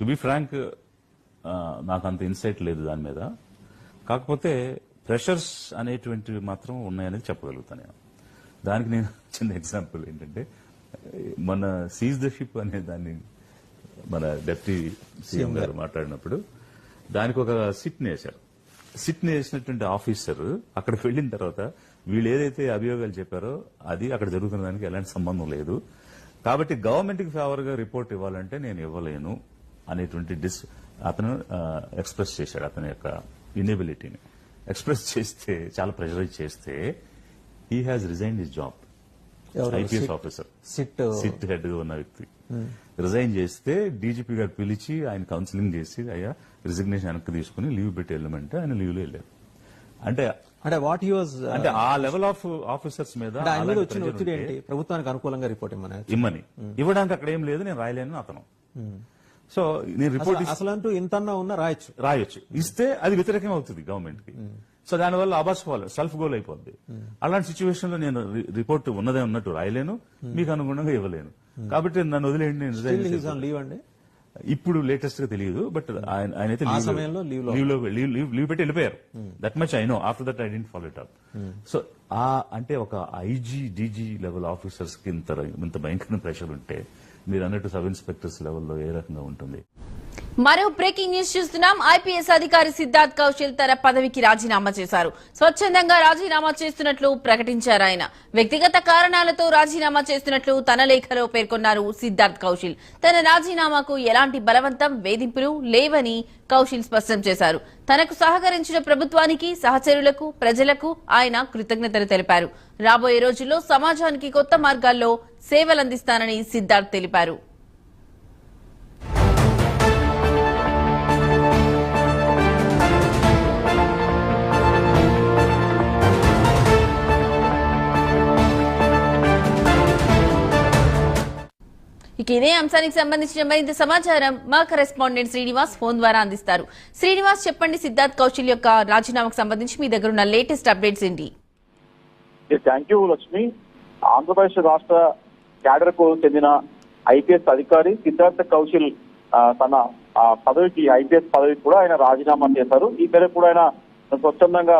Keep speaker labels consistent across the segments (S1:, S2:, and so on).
S1: To be frank నాకు అంత insight లేదు దాని మీద. కాకపోతే ప్రెషర్స్ అనేటువంటివి మాత్రం ఉన్నాయనేది చెప్పగలుగుతాను నేను. దానికి నేను చిన్న ఎగ్జాంపుల్ ఏంటంటే మన సీజ్ ద షిప్ అనే దాన్ని మన డెప్యూటీ సీఎం గారు మాట్లాడినప్పుడు దానికి ఒక సిట్ వేశారు సిట్ వేసినటువంటి ఆఫీసర్ అక్కడికి వెళ్ళిన తర్వాత వీళ్ళు ఏదైతే అభియోగాలు చెప్పారో అది అక్కడ జరుగుతున్న దానికి ఎలాంటి సంబంధం లేదు. కాబట్టి గవర్నమెంట్కి ఫేవర్గా రిపోర్ట్ ఇవ్వాలంటే నేను ఇవ్వలేను. అనేటువంటి డిస్ అతను ఎక్స్ప్రెస్ చేశాడు అతని యొక్క ఇనేబిలిటీని ఎక్స్ప్రెస్ చేస్తే చాలా ప్రెషరైజ్ చేస్తే he has resign his job? IPS officer
S2: SIT
S1: SIT హెడ్గా ఉన్న వ్యక్తి. రిజైన్ చేస్తే డీజీపీ గారు పిలిచి ఆయన కౌన్సిలింగ్ చేసి అయ్యా రిజిగ్నేషన్ వెనక్కి తీసుకుని లీవ్ పెట్టి వెళ్ళమంటే ఆయన లీవ్లో వెళ్ళారు. అంటే
S2: అంటే వాట్ హీ వాజ్
S1: అంటే ఆ లెవెల్ ఆఫ్ ఆఫీసర్స్ మీద
S2: వచ్చిన ఒత్తిడి ఏంటి? ప్రభుత్వానికి అనుకూలంగా రిపోర్ట్ ఇమ్మని.
S1: ఇమ్మని. ఇవ్వడానికి అక్కడ ఏం లేదు నేను రాయలేను అతను. సో నేను రిపోర్ట్
S2: అసలు- అంటూ ఇంతన్నా ఉన్నా రాయొచ్చు.
S1: రాయొచ్చు. ఇస్తే అది వ్యతిరేకం అవుతుంది గవర్నమెంట్కి. సో దానివల్ల అబాస్ ఫాల్ సెల్ఫ్ గోల్ అయిపోద్ది. అలాంటి సిచ్యువేషన్లో నేను రిపోర్ట్ ఉన్నదే ఉన్నట్టు రాయలేను. మీకు అనుగుణంగా ఇవ్వలేను. కాబట్టి నన్ను వదిలేయండి
S2: లీవ్ అండి?
S1: ఇప్పుడు లేటెస్ట్గా తెలియదు బట్ ఆయన ఆయన అయితే
S2: ఆ
S1: leave లో-
S2: సమయంలో leave లో-
S1: leave లో లీవ్ లీవ్ లీవ్ పెట్టి వెళ్ళిపోయారు. That much I know after that I didn't follow it up so ఆ అంటే ఒక ఐజీ డీజీ లెవెల్ ఆఫీసర్స్కి ఇంత ఇంత భయంకరమైన ప్రెషర్ ఉంటే మీరు అన్నట్టు సబ్ ఇన్స్పెక్టర్స్ లెవెల్లో ఏ రకంగా ఉంటుంది?
S3: మరో బ్రేకింగ్ న్యూస్ చూస్తున్నాం. ఐపీఎస్ అధికారి సిద్ధార్థ్ కౌశల్ తన పదవికి రాజీనామా చేశారు. స్వచ్ఛందంగా రాజీనామా చేస్తున్నట్లు ప్రకటించారు ఆయన. వ్యక్తిగత కారణాలతో రాజీనామా చేస్తున్నట్లు తన లేఖలో పేర్కొన్నారు సిద్ధార్థ్ కౌశల్. తన రాజీనామాకు ఎలాంటి బలవంతం వేధింపులు లేవని కౌశల్ స్పష్టం చేశారు. తనకు సహకరించిన ప్రభుత్వానికి సహచరులకు ప్రజలకు ఆయన కృతజ్ఞతలు తెలిపారు. రాబోయే రోజుల్లో సమాజానికి కొత్త మార్గాల్లో సేవలందిస్తానని సిద్ధార్థ్ తెలిపారు. ఇక ఇదే అంశానికి సంబంధించిన మరింత సమాచారం మా కరెస్పాండెంట్ శ్రీనివాస్ ఫోన్ ద్వారా అందిస్తారు. శ్రీనివాస్ చెప్పండి సిద్ధార్థ్ కౌశల్ యొక్క రాజీనామాకు సంబంధించి మీ దగ్గర ఉన్న లేటెస్ట్ అప్డేట్స్ ఏంటి?
S4: థ్యాంక్ యూ లక్ష్మి ఆంధ్రప్రదేశ్ రాష్ట్ర క్యాడర్కు చెందిన ఐపీఎస్ అధికారి సిద్ధార్థ కౌశల్ తన పదవికి ఐపీఎస్ పదవికి కూడా ఆయన రాజీనామా చేశారు. ఈ మేరకు కూడా ఆయన స్వచ్ఛందంగా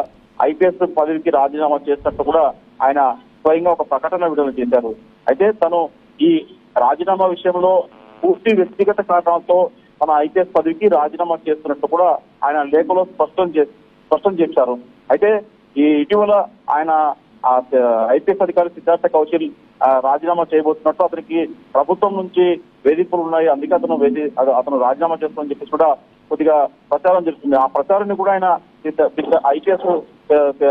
S4: ఐపీఎస్ పదవికి రాజీనామా చేసినట్టు కూడా ఆయన స్వయంగా ఒక ప్రకటన విడుదల చేశారు. అయితే తను ఈ రాజీనామా విషయంలో పూర్తి వ్యక్తిగత కారణాలతో తన ఐపీఎస్ పదవికి రాజీనామా చేస్తున్నట్టు కూడా ఆయన లేఖలో స్పష్టం చే స్పష్టం చేశారు. అయితే ఈ ఇటీవల ఆయన ఐపీఎస్ అధికారి సిద్ధార్థ కౌశల్ ఆ, రాజీనామా చేయబోతున్నట్టు అతనికి ప్రభుత్వం నుంచి వేధింపులు ఉన్నాయి. అందుకే అతను వేధి అతను రాజీనామా చేస్తామని చెప్పేసి కూడా కొద్దిగా ప్రచారం జరుగుతుంది. ఆ ప్రచారాన్ని కూడా ఆయన ఐపీఎస్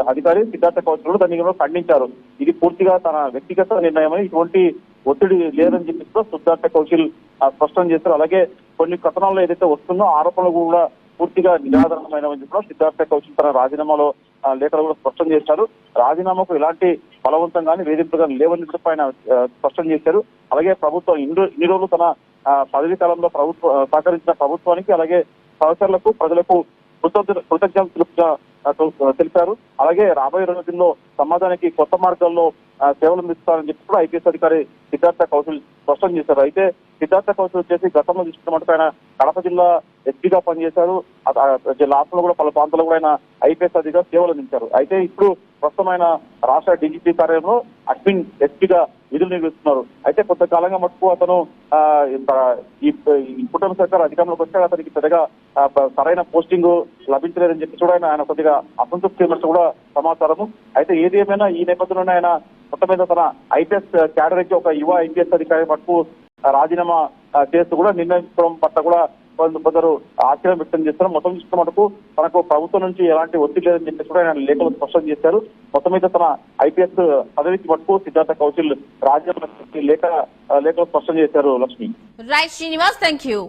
S4: అధికారి సిద్ధార్థ కౌశల్ కూడా దాన్ని ఖండించారు. ఇది పూర్తిగా తన వ్యక్తిగత నిర్ణయం ఇటువంటి ఒత్తిడి లేదని చెప్పి కూడా సిద్ధార్థ కౌశల్ స్పష్టం చేశారు. అలాగే కొన్ని కథనాల్లో ఏదైతే వస్తుందో ఆరోపణలు కూడా పూర్తిగా నిరాధారణమైనవని కూడా సిద్ధార్థ కౌశల్ తన రాజీనామాలో లేఖలు కూడా స్పష్టం చేశారు. రాజీనామాకు ఎలాంటి బలవంతం కానీ వేధింపులు కానీ లేవని కూడా ఆయన స్పష్టం చేశారు. అలాగే ప్రభుత్వం ఇన్ని రోజులు తన ఆ, పదవీ కాలంలో ప్రభుత్వ సహకరించిన ప్రభుత్వానికి అలాగే సహచరులకు ప్రజలకు కృతజ్ఞత కృతజ్ఞతలు తెలిపారు. అలాగే రాబోయే రోజుల్లో సమాజానికి కొత్త మార్గాల్లో సేవలు అందిస్తారని చెప్పి కూడా ఐపీఎస్ అధికారి సిద్ధార్థ కౌశల్ స్పష్టం చేశారు. అయితే సిద్ధార్థ కౌశల్ వచ్చేసి గతంలో చూసుకున్నట్టు ఆయన కడప జిల్లా ఎస్పీగా పనిచేశారు. ఆ- ఆ రాష్ట్రంలో కూడా పలు ప్రాంతాల్లో కూడా ఆయన ఐపీఎస్ అధికారి సేవలు అందించారు. అయితే ఇప్పుడు ప్రస్తుతం రాష్ట్ర డీజీపీ కార్యాలయంలో అడ్మిన్ ఎస్పీగా విధులు నిర్వహిస్తున్నారు. అయితే కొంతకాలంగా మటుకు అతను ఆ, ఈ కుటుంబ సర్కార్ అధికారంలోకి వచ్చాక అతనికి పెద్దగా సరైన పోస్టింగ్ లభించలేదని చెప్పి కూడా ఆయన కొద్దిగా అసంతృప్తి కూడా సమాచారము. అయితే ఏది ఏమైనా ఈ నేపథ్యంలోనే ఆయన మొత్తం మీద తన ఐపీఎస్ క్యాడర్కి ఒక యువ ఐపీఎస్ అధికారి మటుకు రాజీనామా చేస్తూ కూడా నిర్ణయించుకోవడం పట్ల కూడా కొందరు ఆశ్చర్యం వ్యక్తం చేస్తారు మొత్తం చూసుకున్న మటుకు తనకు ప్రభుత్వం నుంచి ఎలాంటి ఒత్తిడి లేదని చెప్పేసి కూడా ఆయన లేఖలు స్పష్టం చేశారు. మొత్తం మీద తన ఐపీఎస్ పదవికి మటుకు సిద్ధార్థ కౌశల్ రాజీనామా లేఖ లేఖలు స్పష్టం చేశారు Lakshmi.
S3: Right Srinivas thank you